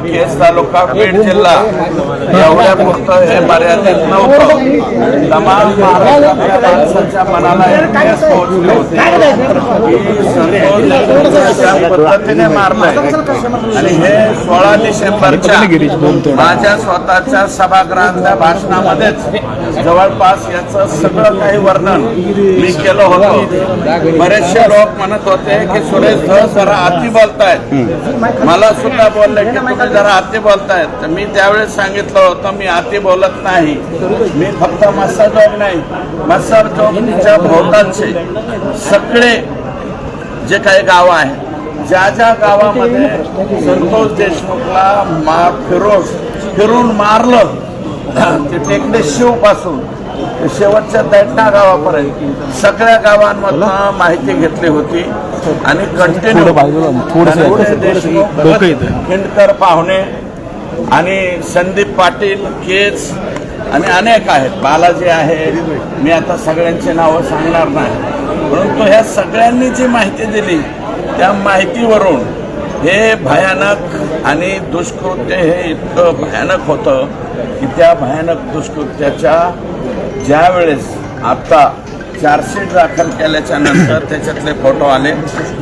केस तालुका बीड जिल्हा एवढ्या पुरतं हे मर्यादित नव्हतं तमाम महाराष्ट्रातल्या माणसाच्या मनाला पोहोचली होती पद्धतीने मारलाय आणि हे सोळा डिसेंबरच्या माझ्या स्वतःच्या सभागृहातल्या भाषणामध्येच जवळपास याचं सगळं काही वर्णन मी केलं होतं. बरेचसे लोक म्हणत होते की सुरेश धस जरा अति बोलतायत. मला सुद्धा बोलले की तुम्ही जरा अति बोलतायत. तर मी त्यावेळेस सांगितलं होतं मी अति बोलत नाही. मी फक्त मस्सा जोग नाही. मस्सर जोगच्या भोवतालचे सगळे जे काही गाव आहे ज्या ज्या गावामध्ये संतोष देशमुखला मा फिरोज फिरून मारलं ते टेकडे शिवपासून शेवटच्या दैठणा गावापर्यंत. सगळ्या गावांमधनं माहिती घेतली होती आणि कंटिन्यू देशमुख. खिंडकर पाहुणे आणि संदीप पाटील केज आणि अनेक आहेत. बालाजी आहे. मी आता सगळ्यांची नावं सांगणार नाही. परंतु ह्या सगळ्यांनी जी माहिती दिली त्या माहितीवरून हे भयानक आणि दुष्कृत्य हे इतकं भयानक होतं की त्या भयानक दुष्कृत्याच्या ज्या वेळेस आता चार्जशीट दाखल केल्याच्यानंतर त्याच्यातले फोटो आले.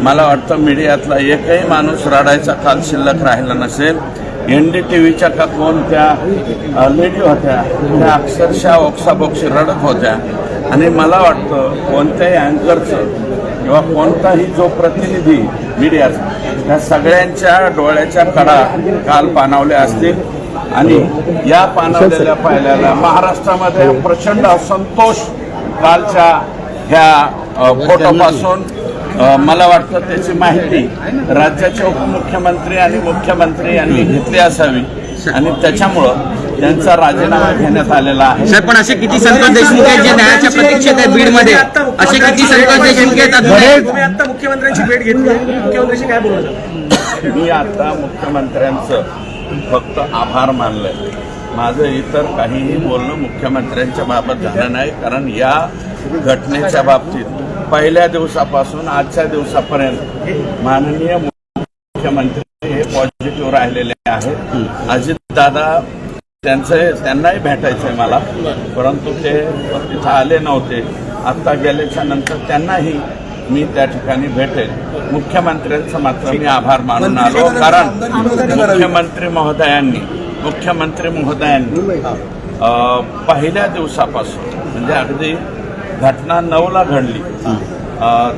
मला वाटतं मीडियातला एकही माणूस रडायचा काल शिल्लक राहिला नसेल. एन डी टी व्हीच्या का कोणत्या लेडी होत्या त्या अक्षरशः ओक्साबोक्षी रडत होत्या. आणि मला वाटतं कोणत्याही अँकरचं किंवा कोणताही जो प्रतिनिधी मीडिया या सगळ्यांच्या डोळ्याच्या कडा काल पानावल्या असतील. आणि या पानावलेल्या पाहिल्याला महाराष्ट्रामध्ये प्रचंड असंतोष कालच्या ह्या फोटोपासून मला वाटतं त्याची माहिती राज्याचे उपमुख्यमंत्री आणि मुख्यमंत्री यांनी घेतली असावी. आणि त्याच्यामुळं त्यांचा राजीनामा घेण्यात आलेला आहे. सर पण असे किती संतोष देशमुख आहेत जे न्यायाच्या प्रतीक्षेत आहेत बीडमध्ये असे किती संतोष देशमुख आहेत अजून तुम्ही आता मुख्यमंत्र्यांची भेट घेतली. मुख्यमंत्र्यांशी काय मी आता मुख्यमंत्र्यांचं फक्त आभार मानलंय. माझं इतर काहीही बोलणं मुख्यमंत्र्यांच्या बाबत झालं नाही कारण या घटनेच्या बाबतीत पहिल्या दिवसापासून आजच्या दिवसापर्यंत माननीय मुख्यमंत्री हे पॉझिटिव्ह राहिलेले आहेत. अजितदादा त्यांचे त्यांनाही भेटायचंय मला. परंतु ते तिथं आले नव्हते. आत्ता गेल्याच्यानंतर त्यांनाही मी त्या ठिकाणी भेटेल. मुख्यमंत्र्यांचं मात्र मी आभार मानून आलो. कारण मुख्यमंत्री महोदयांनी मुख्यमंत्री महोदयांनी पहिल्या दिवसापासून म्हणजे अगदी घटना नऊला घडली.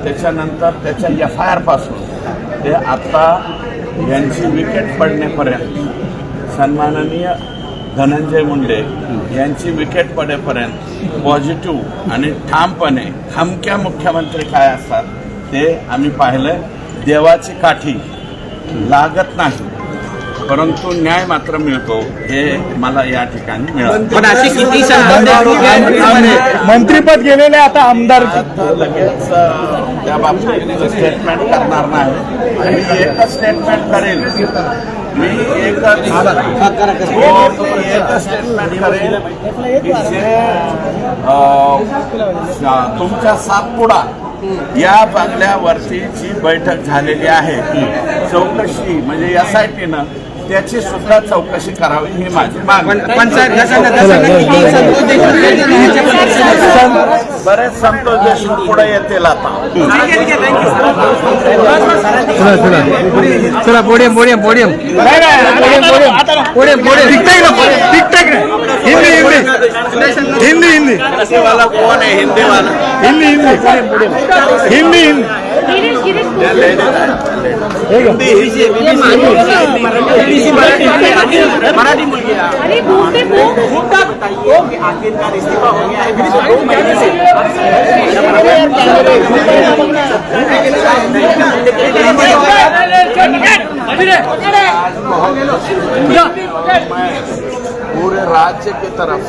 त्याच्यानंतर त्याच्या एफ आय आरपासून ते आता यांची विकेट पडण्यापर्यंत सन्माननीय धनंजय मुंडे यांची विकेट पडेपर्यंत पॉझिटिव्ह आणि ठामपणे खमक्या मुख्यमंत्री काय असतात ते आम्ही पाहिलं देवाची काठी लागत नाही परंतु न्याय मात्र मिळतो हे मला या ठिकाणी मिळालं. पण असे किती मंत्रीपद गेलेले आता आमदार आता लगेच त्या बाबतीत स्टेटमेंट करणार नाही. मी एकच स्टेटमेंट करेल. मी एकच एकच स्टेटमेंट करेल की जे तुमच्या सातपुडा या बंगल्यावरती जी बैठक झालेली आहे चौकशी म्हणजे एस आय टीनं त्याची सुद्धा चौकशी करावी ही माझी मागणी पण पण साहेब जसं जसं किती संतोष देशमुख आहेत जे न्यायाच्या प्रतीक्षेत आहेत. बरेच संतोष देशमुख पुढे येतील आता चला podium podium podium podium podium टिकटॅक ना टिकटॅक ना हिंदी हिंदी हिंदी हिंदी हिंदी वाला कोण आहे हिंदी वाला हिंदी हिंदी हिंदी हिंदी आखिरकार इस्तीफा हो गया पूरे राज्य की तरफ़।